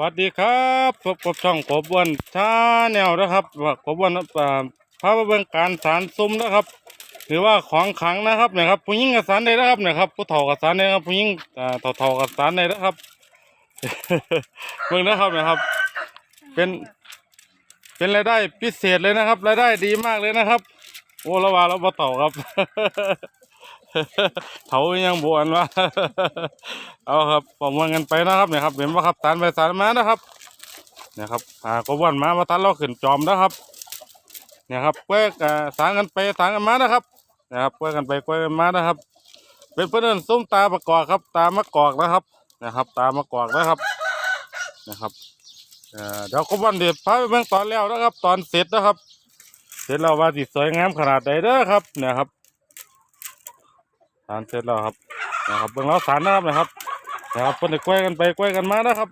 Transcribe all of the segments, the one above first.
วัสดีครับพบกับช่องกบวนชาแนวนะครับว่ากบวนอ่าพาไปเบิ่งการสารซุ้มนะครับ หรือว่าของขังนะครับเนี่ยครับผู้หญิงกับสารได้นะครับเนี่ยครับ ผู้เฒ่ากับสารได้นะครับผู้หญิงอ่าเฒ่าๆกับสารได้นะครับเบิ่งนะครับเนี่ยครับ เป็นเป็นรายได้พิเศษเลยนะครับรายได้ดีมากเลยนะครับ โอ้ละว่าเราบ่เฒ่าครับ เถายังบวนวะเอาครับผมว่ากันไปนะครับเนี่ยครับเห็นว่าครับสารไปสารมานะครับ เนี่ยครับอ่าก็วนมามาทันเราขึ้นจอมนะครับ เนี่ยครับเพื่ออ่าสารกันไปสารกันมานะครับ นะครับเพื่อกันไปเพื่อกันมานะครับ เป็นเพื่อนส้มตาประกอบครับ ตามะกอกนะครับ นะครับ ตามะกอกนะครับ นะครับเอ่อเดี๋ยวก็วันเดี๋ยวพาไปเบิ่งตอนแล้วนะครับ ตอนเสร็จนะครับ เสร็จแล้วว่าสิสวยงามขนาดใดเด้อครับเนะครับ สารเสร็จแล้วครับนะครับเบื้องเราสารนะครับนะครับนะครับเพิ่นได้กล้วยกันไปกล้วยกันมานะครับ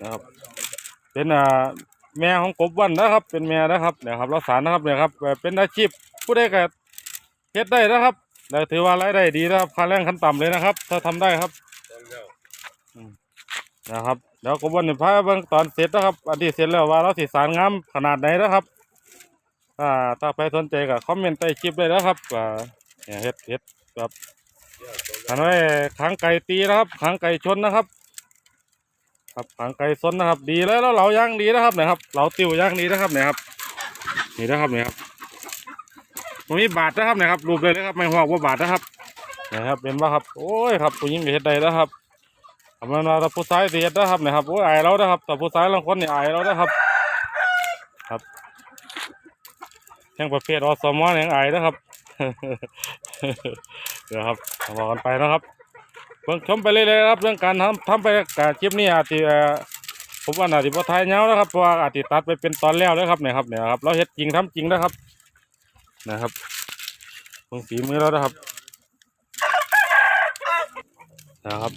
นะครับ เป็นอ่าแม่ของกบวันนะครับ เป็นแม่นะครับนะครับเราสารนะครับเนี่ยครับเป็นอาชีพผู้ใดก็เฮ็ดได้นะครับแต่ถือว่ารายได้ดีนะครับค่าแรงขั้นต่ำเลยนะครับ ถ้าทำได้ครับนะครับเดี๋ยวกบวันเนี่ยพาไปเบิ่งตอนเสร็จนะครับ อันที่เสร็จแล้วว่าเราสิสารงามขนาดไหนนะครับ อ่าถ้าใครสนใจก็คอมเมนต์ใต้คลิปได้นะครับอ่าเนี่ยเฮ็ดเฮ็ดครับอันไว้ขังไก่ตีนะครับขังไก่ชนนะครับ ครับขังไก่ชนนะครับ ดีแล้วแล้วเราย่างดีนะครับเนี่ยครับเราติวย่างดีนะครับเนี่ยครับนี่นะครับเนี่ยครับตรงนี้บาทนะครับเนี่ยครับรูปเลยนะครับไม่หัวว่าบาทนะครับนะครับเป็นว่าครับ โอ้ยครับผู้หญิงเฮ็ดได้นะครับทำมาว่าถ้าผู้ชายสิเฮ็ดนะครับเนี่ยครับโอ้ยอายเรานะครับต่ผู้ชายบางคนนี่อายเรานะครับแห่งประเภทอสมอนยังไอนะครับเดี๋ยวครับบอกกันไปนะครับเบิ่งชมไปเรื่อยๆครับเรื่องการทำทำไปกับคลิปนี้อาจจะผมว่าอาจจะพอทายเงานะครับเพราะว่าอาจจะตัดไปเป็นตอนแล้วนะครับเนี่ยครับเนี่ยครับเราเฮ็ดจริงทำจริงนะครับ นะครับเบิ่งฝีมือเรานะครับนะครับ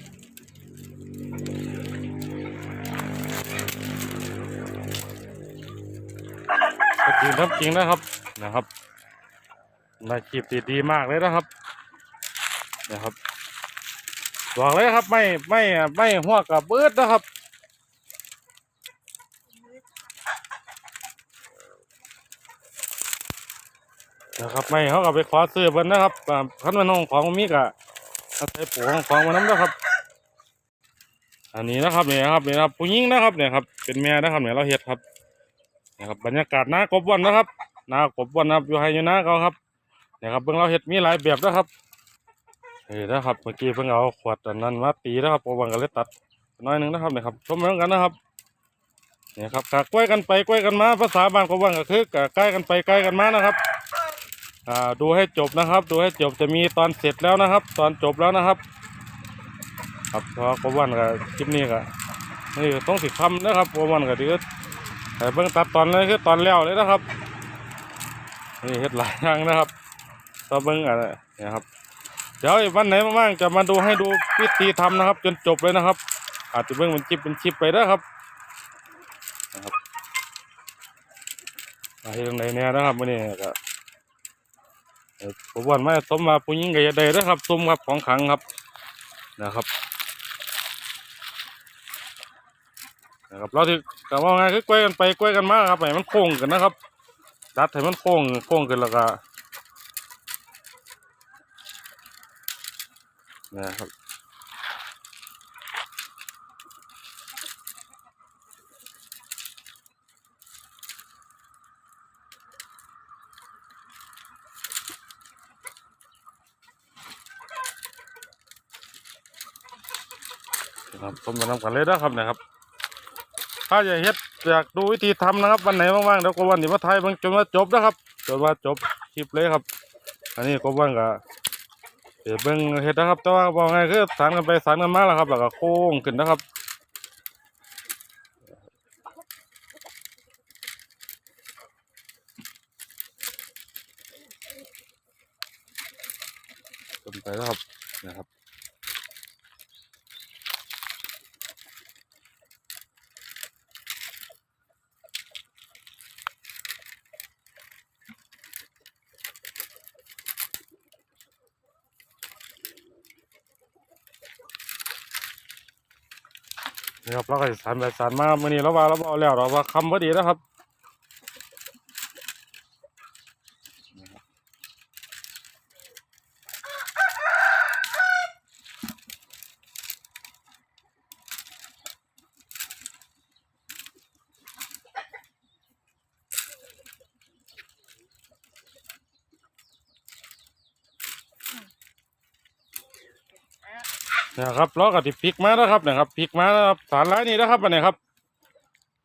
จริงทำจริงนะครับ นะครับนาคลิปดีๆมากเลยนะครับนะครับบอกเลยครับไม่ไม่ไม่หัวกับเบิดนะครับนะครับไม่เขาก็ไปขอซื้อเพิ่นนะครับอ่าคันมันของของมีกะอาศัยปูของของมันน้ำนะครับ อันนี้นะครับเนี่ยครับเนี่ยครับผู้หญิงนะครับเนี่ยครับเป็นแม่นะครับเนี่ยเราเฮ็ดครับนะครับบรรยากาศน้ากบวันนะครับ นากบวันนะครับอยู่ไฮอยู่น้าเขาครับเนี่ยครับเบิ่งเราเฮ็ดมีหลายแบบนะครับเฮ้ยนะครับเมื่อกี้เพิ่งเอาขวดอันนั้นมาตีนะครับปรวันก็เลยตัดน้อยหนึงนะครับเนี่ยครับชมเหมือนกันนะครับเนี่ยครับกะกล้วยกันไปกล้วยกันมาภาษาบ้านกบวันก็คือกะใกล้กันไปใกล้กันมานะครับอ่าดูให้จบนะครับ ดูให้จบจะมีตอนเสร็จแล้วนะครับ ตอนจบแล้วนะครับ ครับเพราะกบวันกับคลิปนี้ก็นี่ต้องสิคำนะครับกบวันก็ดีแต่เบิ่งตัดตอนเลยคือตอนแล้วเลยนะครับ นี่เฮ็ดหลายอย่างนะครับต่อเบิ่งอะไรเนี่ยครับ เดี๋ยววันไหนว่างจะมาดูให้ดูวิธีทำนะครับ จนจบเลยนะครับ อาจจะเบิ่งเป็นคลิปเป็นคลิปไปนะครับนะครับมาที่ตรงไหนเนี่ยนะครับวันนี้ก็ผมว่าไม่สมมาผู้หญิงก็จะได้นะครับซุ้มครับของขังครับนะครับนะครับเราที่กว่าไงคือกล้วยกันไปกล้วยกันมาครับให้มันโค้งกันนะครับ ดัดให้มันโค้งโค้งกันแล้วก็นะครับนะครับผมจะนำกันเลยนะครับนะครับ ถ้าอยากเฮ็ด อยากดูวิธีทำนะครับวันไหนว่างๆเดี๋ยวก็วันนี้มาไทยเบิ่งจนว่าจบนะครับจนว่าจบคลิปเลยครับ อันนี้ก็ว่างก็เดี๋ยวเบิ่งเฮ็ดนะครับ แต่ว่าบอกไงคือสานกันไปสานกันมาแล้วครับแล้วก็โค้งขึ้นนะครับขึ้นไปแล้วครับนะครับ นี่ครับเราก็สานไปสานมามื่อนี้เราว่าเราบ่เอาแล้วเราว่าคำพอดีนะครับ นะครับเราก็ติพลิกมาแล้วครับนะครับพลิกมาแล้วครับสารร้ายนี้นะครับอันนี้ครับ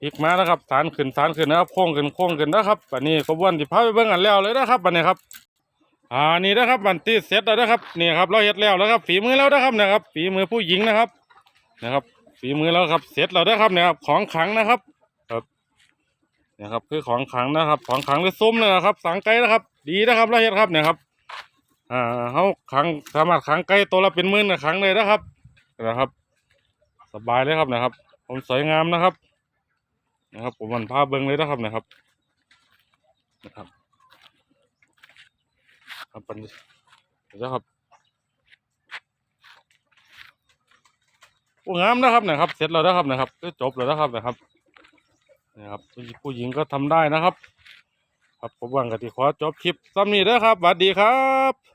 พลิกมาแล้วครับสารขึ้นสารขึ้นนะครับโค้งขึ้นโค้งขึ้นนะครับอันนี้ขบวนที่พาไปเบิ่งกันแล้วเลยนะครับอันนี้ครับอ่านี่นะครับมันที่เสร็จแล้วนะครับนี่ครับเราเฮ็ดแล้วนะครับฝีมือแล้วนะครับนะครับ ฝีมือผู้หญิงนะครับ นะครับ ฝีมือแล้วครับเสร็จแล้วนะครับเนี่ยครับของขังนะครับครับนะครับคือของขังนะครับ ของขังหรือซุ้มนะครับ สังไกนะครับ ดีนะครับเราเฮ็ดครับเนี่ยครับ อ่าเขาขังสามารถขังไก่ตัวละเป็นหมื่นนะขังเลยนะครับนะครับ สบายเลยครับนะครับ ผมสวยงามนะครับ นะครับ ผมมันพาเบิ้งเลยนะครับนะครับนะครับครับปันนะครับโอ้งามนะครับนะครับ เสร็จแล้วนะครับนะครับก็จบแล้วนะครับนะครับนะครับผู้หญิงก็ทำได้นะครับ ครับผมวังกติขอจบคลิปซ้ำนี้เด้อครับสวัสดีครับ